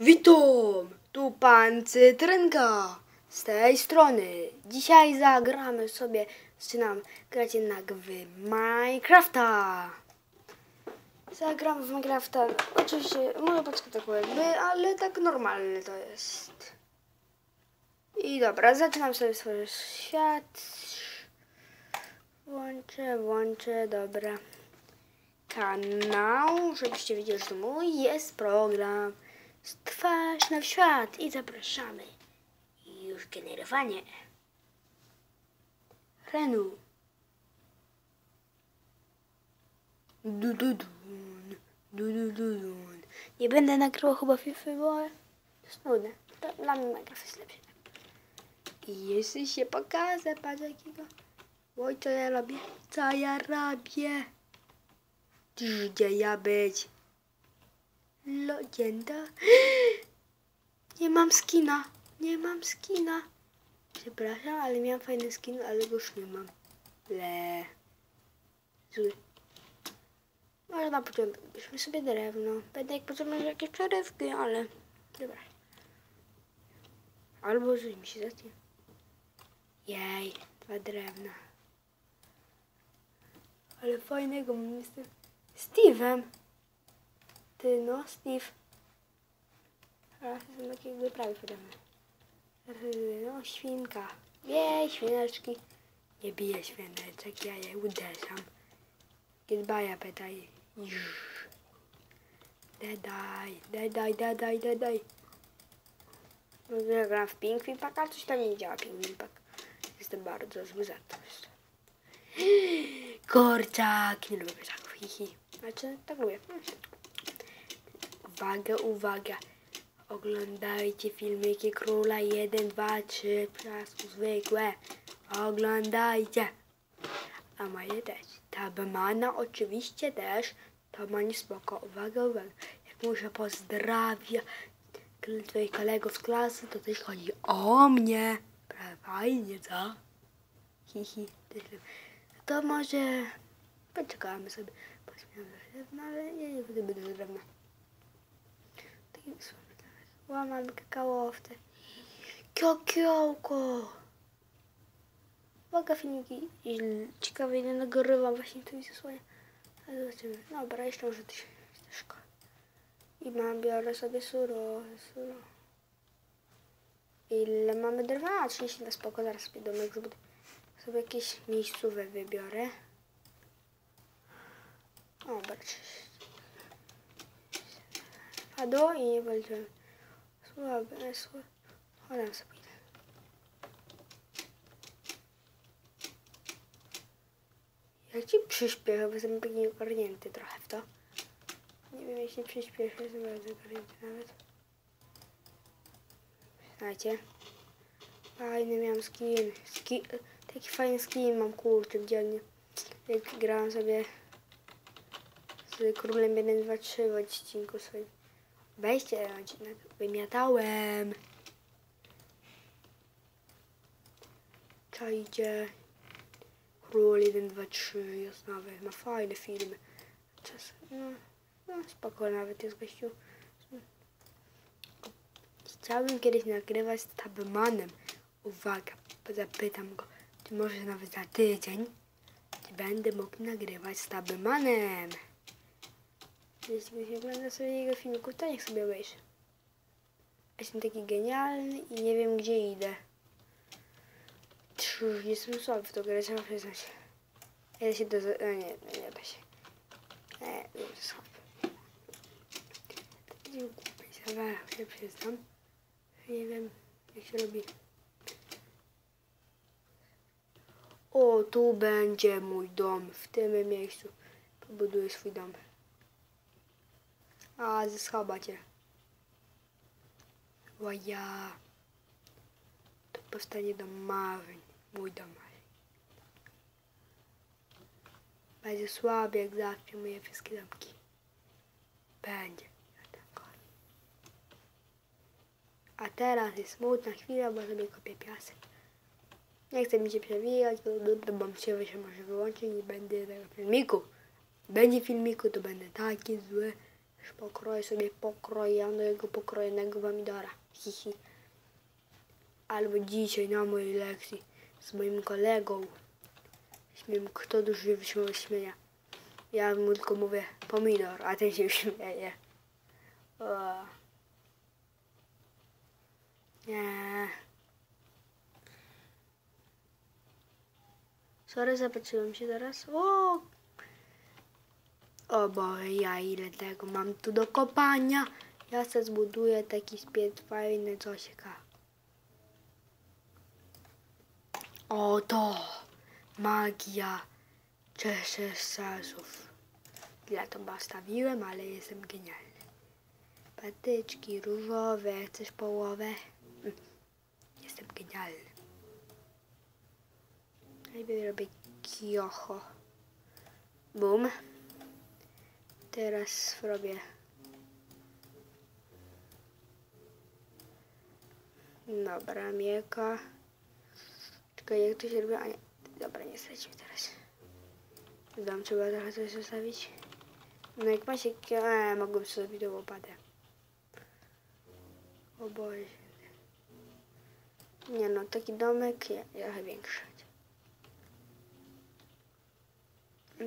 Witam! Tu pan Cytrynka z tej strony. Dzisiaj zagramy sobie, zaczynam grać jednak w Minecrafta. Zagram w Minecrafta, oczywiście może poczekać tak jakby, ale tak normalny to jest. I dobra, zaczynam sobie swój świat. Włączę, włączę, dobra. Kanał, żebyście wiedzieli, że to mój jest program. Twarz na świat i zapraszamy. Już generowanie. Renu. Du, du, dun. Du, du, du, dun. Nie będę nagrywał chyba FIFA, bo to jest nudne. Dla mnie Minecraft jest lepszy. I jeszcze się pokażę, patrz jakiego. Oj, co ja robię? Co ja robię? Gdzie ja być? Legenda. Nie mam skina. Nie mam skina. Przepraszam, ale miałam fajny skin, ale go już nie mam. Le. Zły. Może na początku bierzmy sobie drewno. Będę jak potrzebne jakieś przerywki, ale... Dobra. Albo że mi się zacznie. Jej, dwa drewna. Ale fajnego mam jestem Steve'em. Ty no, Steve. Teraz jestem taki jakby prawie podobny. No, świnka. Jej, świneczki. Nie biję świneczek, ja je uderzam. Goodbye, pytaj. Dedaj, dedaj, dedaj, dedaj. No, ja gram w Pink Pack, ale coś tam nie działa Pink Pack. Jestem bardzo zły za to. Korczak! Nie lubię korczaków, hihi. Znaczy, tak lubię. Uwaga, uwaga. Oglądajcie filmiki Króla 1, 2, 3, prasku zwykłe. Oglądajcie. A moje też. Tabmana oczywiście też. Tabmani spoko. Uwaga, uwaga. Jak muszę pozdrawiać twoich kolegów z klasy, to też chodzi o mnie. Fajnie, co? Hihi. To może poczekamy sobie. Pośmiemy drewna, ale nie, nie będę drewna. Łamam kakaowce. Kiołko! Uwaga filmiki. Ciekawe ile nagrywam właśnie tu mi zasłania. Ale zobaczymy. Dobra, jeszcze może coś szkoda. I mam, biorę sobie suro, suro. Ile mamy drewna? 30 na spoko, zaraz sobie domek zbuduję sobie jakieś miejscówę wybiorę. O, patrz. Padło i nie walczyłem. Słabe, słabe. Chodź sobie. idę. Ja ci przyspieszę, bo jestem taki ogarnięty trochę w to. Nie wiem, jeśli przyspieszę, jestem bardzo ogarnięty nawet. Znacie? Fajny miałem skin. skin. Taki fajny skin mam, kurczę, dzielnie. Jak grałem sobie z królem 1, 2, 3 w odcinku swoim. Wejście wymiatałem. Czajcie. Król 1, 2, 3 jest nowy, ma fajne filmy. Czas, no, no spoko nawet jest gościu. Chciałbym kiedyś nagrywać z Tabmanem. Uwaga, zapytam go, czy może nawet za tydzień, czy będę mógł nagrywać z Tabmanem. Jeśli ktoś ogląda sobie jego filmików, to niech sobie obejrzy. Jestem taki genialny i nie wiem gdzie idę. Tch, Jestem słaby w to grę, trzeba przyznać. Ja się do... No nie, no nie da się. Nie, jestem słaby. Dziękuję, zawarł się przyznam. Nie wiem, jak się robi. O, tu będzie mój dom. W tym miejscu pobuduję swój dom. A, ze cię. O ja. To powstanie dom marzeń. Mój dom marzeń. Będzie słaby jak zawsze moje wszystkie domki. Będzie. A teraz jest smutna chwila, bo sobie kopię piasek. Nie chcę mi się przewijać, bo, bo się się może wyłączyć i będę tego filmiku. Będzie filmiku, to będę taki zły, Już pokroję sobie pokrojonego, pokrojonego pomidora. Hihi. Albo dzisiaj na mojej lekcji z moim kolegą. Śmiem, kto duży się śmieje. Ja mu tylko mówię pomidor, a ten się śmieje. O. Nie. Sorry, zapatrzyłem się teraz. O! O Boże, ja ile tego mam tu do kopania. Ja se zbuduję taki spiec fajny, coś ka. O to! Magia czesesasów. Dla to bastawiłem, ale jestem genialny. Patyczki różowe, chcesz połowę? Mm. Jestem genialny. Najpierw robię kiocho. Bum. Teraz robię. Dobra, mieka. Czekaj, jak to się robi? A nie. Dobra, nie stracił teraz. Dam trzeba trochę coś zostawić. No jak ma się... Mogłem sobie zrobić tą łopatę. O Boże. Nie no, taki domek ja, trochę większy.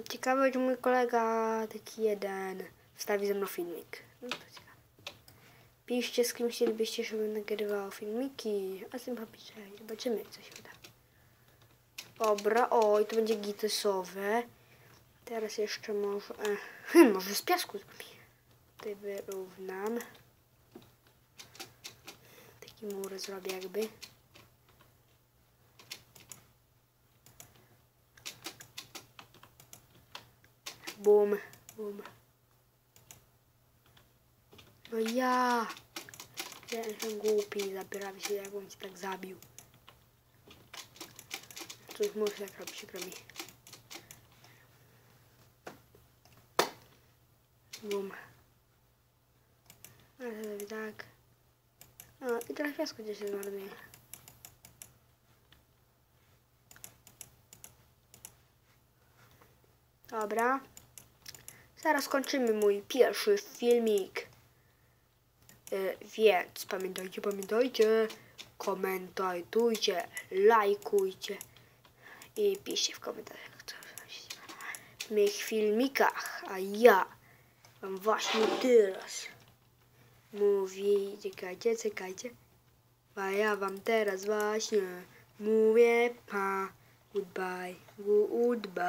Ciekawe, czy mój kolega taki jeden wstawi ze mną filmik. No to ciekawe. Piszcie z kim chcielibyście, żebym nagrywał filmiki, a z tym napiszę. Zobaczymy, co się uda. Dobra, oj, to będzie gitesowe. Teraz jeszcze może... E, może z piasku zrobię. Tutaj wyrównam. Taki mur zrobię jakby. Bum, bum. No ja! Ja jestem głupi, zabieram się, jakbym cię tak zabił. Cóż, muszę tak robić, przykro mi. Bum. Ale sobie tak. No i teraz piasku gdzieś się zmarnuje. Dobra. Zaraz kończymy mój pierwszy filmik. Y, więc pamiętajcie, pamiętajcie, komentujcie, lajkujcie i piszcie w komentarzach, co w moich filmikach. A ja wam właśnie teraz mówię, czekajcie, czekajcie, a ja wam teraz właśnie mówię pa, goodbye, goodbye.